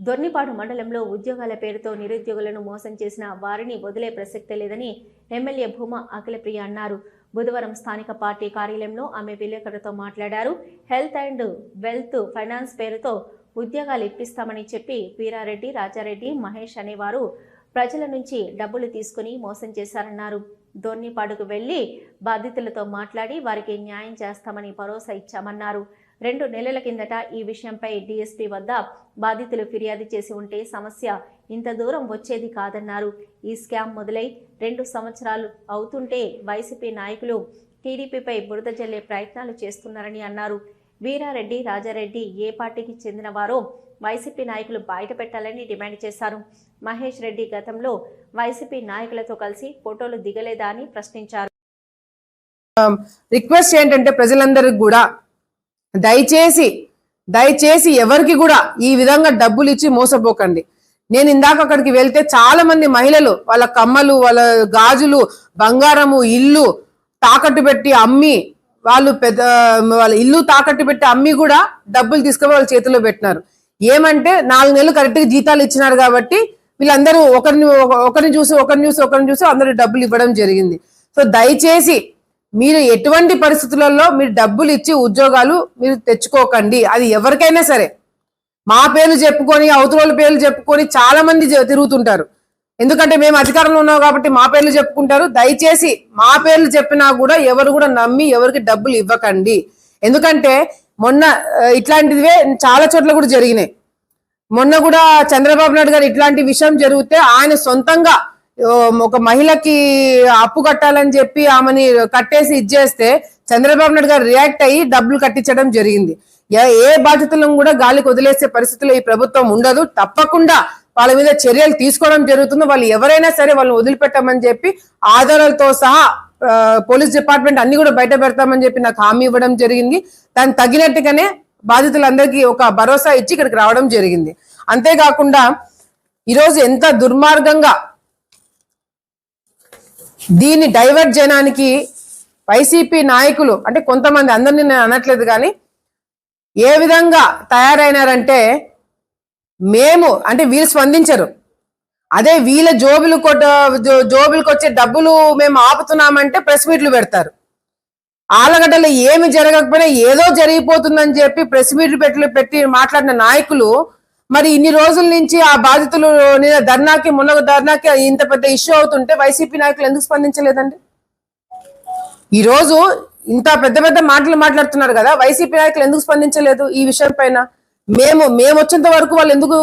దొర్నిపాడు మండలంలో ఉద్యోగాల పేరుతో నిరుద్యోగులను మోసం చేసిన వారిని వదిలే ప్రసక్తే లేదని ఎమ్మెల్యే భూమా అఖిలప్రియ అన్నారు. బుధవారం స్థానిక పార్టీ కార్యాలయంలో ఆమె విలేకరులతో మాట్లాడారు. హెల్త్ అండ్ వెల్త్ ఫైనాన్స్ పేరుతో ఉద్యోగాలు ఇప్పిస్తామని చెప్పి వీరారెడ్డి రాజారెడ్డి మహేష్ అనేవారు ప్రజల నుంచి డబ్బులు తీసుకుని మోసం చేశారన్నారు. దొర్నిపాడుకు వెళ్ళి బాధితులతో మాట్లాడి వారికి న్యాయం చేస్తామని భరోసా ఇచ్చామన్నారు. రెండు నెలల కిందట ఈ విషయంపై డీఎస్పీ వద్ద బాధితులు ఫిర్యాదు చేసి ఉంటే సమస్య ఇంత దూరం వచ్చేది కాదన్నారు. ఈ స్కామ్ మొదలై రెండు సంవత్సరాలు అవుతుంటే వైసీపీ నాయకులు టీడీపీపై బురద జల్లే ప్రయత్నాలు చేస్తున్నారని అన్నారు. వీరారెడ్డి రాజారెడ్డి ఏ పార్టీకి చెందినవారో వైసీపీ నాయకులు బయట పెట్టాలని డిమాండ్ చేశారు. మహేష్ రెడ్డి గతంలో వైసీపీ నాయకులతో కలిసి ఫోటోలు దిగలేదా అని ప్రశ్నించారు. Um, రిక్వెస్ట్ ఏంటంటే ప్రజలందరికి కూడా దయచేసి దయచేసి ఎవరికి కూడా ఈ విధంగా డబ్బులు ఇచ్చి మోసపోకండి. నేను ఇందాక అక్కడికి వెళ్తే చాలా మంది మహిళలు వాళ్ళ కమ్మలు వాళ్ళ గాజులు బంగారము ఇల్లు తాకట్టు పెట్టి అమ్మి వాళ్ళు పెద్ద వాళ్ళ ఇల్లు తాకట్టు పెట్టి అమ్మి కూడా డబ్బులు తీసుకొని వాళ్ళ చేతిలో పెట్టినారు. ఏమంటే నాలుగు నెలలు కరెక్ట్గా జీతాలు ఇచ్చినారు కాబట్టి వీళ్ళందరూ ఒకరిని ఒక- ఒకరిని చూసి ఒకరిని చూసి ఒకరిని చూసి అందరూ డబ్బులు ఇవ్వడం జరిగింది. సో దయచేసి మీరు ఎటువంటి పరిస్థితులలో మీరు డబ్బులు ఇచ్చి ఉద్యోగాలు మీరు తెచ్చుకోకండి. అది ఎవరికైనా సరే. మా పేర్లు చెప్పుకొని అవతల పేర్లు చెప్పుకొని చాలా మంది జ- తిరుగుతుంటారు. ఎందుకంటే మేము అధికారంలో ఉన్నాం కాబట్టి మా పేర్లు చెప్పుకుంటారు. దయచేసి మా పేర్లు చెప్పినా కూడా ఎవరు కూడా నమ్మి ఎవరికి డబ్బులు ఇవ్వకండి. ఎందుకంటే మొన్న ఇట్లాంటివే చాలా చోట్ల కూడా జరిగినాయి. మొన్న కూడా చంద్రబాబు నాయుడు గారు ఇట్లాంటి విషయం జరిగితే ఆయన సొంతంగా ఒక మహిళకి అప్పు కట్టాలని చెప్పి ఆమెని కట్టేసి ఇచ్చేస్తే చంద్రబాబు నాయుడు గారు రియాక్ట్ అయ్యి డబ్బులు కట్టించడం జరిగింది. ఏ- ఏ బాధ్యతలను కూడా గాలికి వదిలేసే పరిస్థితిలో ఈ ప్రభుత్వం ఉండదు. తప్పకుండా వాళ్ళ మీద చర్యలు తీసుకోవడం జరుగుతుంది. వాళ్ళు ఎవరైనా సరే వాళ్ళని వదిలిపెట్టమని చెప్పి ఆధారాలతో సహా పోలీస్ డిపార్ట్మెంట్ అన్ని కూడా బయట పెడతామని చెప్పి నాకు హామీ ఇవ్వడం జరిగింది. దానికి తగినట్టుగానే బాధితులందరికీ ఒక భరోసా ఇచ్చి ఇక్కడికి రావడం జరిగింది. అంతేకాకుండా ఈరోజు ఎంత దుర్మార్గంగా దీన్ని డైవర్ట్ చేయడానికి వైసీపీ నాయకులు అంటే కొంతమంది అందరినీ నేను అనట్లేదు కానీ ఏ విధంగా తయారైనారంటే మేము అంటే వీళ్ళు స్పందించరు. అదే వీళ్ళ జోబులు కొట్ట జో- జోబులకు వచ్చే డబ్బులు మేము ఆపుతున్నామంటే ప్రెస్ మీట్లు పెడతారు. ఆలగడ్డలో ఏమి జరగకపోయినా ఏదో జరిగిపోతుందని చెప్పి ప్రెస్ మీట్లు పెట్టి పెట్టి మాట్లాడిన నాయకులు మరి ఇన్ని రోజుల నుంచి ఆ బాధితులు ధర్నాకి మొన్న ధర్నాకి ఇంత పెద్ద ఇష్యూ అవుతుంటే వైసీపీ నాయకులు ఎందుకు స్పందించలేదండి? ఈ రోజు ఇంత పెద్ద పెద్ద మాటలు మాట్లాడుతున్నారు కదా వైసీపీ నాయకులు ఎందుకు స్పందించలేదు ఈ విషయం పైన? మేము మేము వచ్చేంత వరకు వాళ్ళు ఎందుకు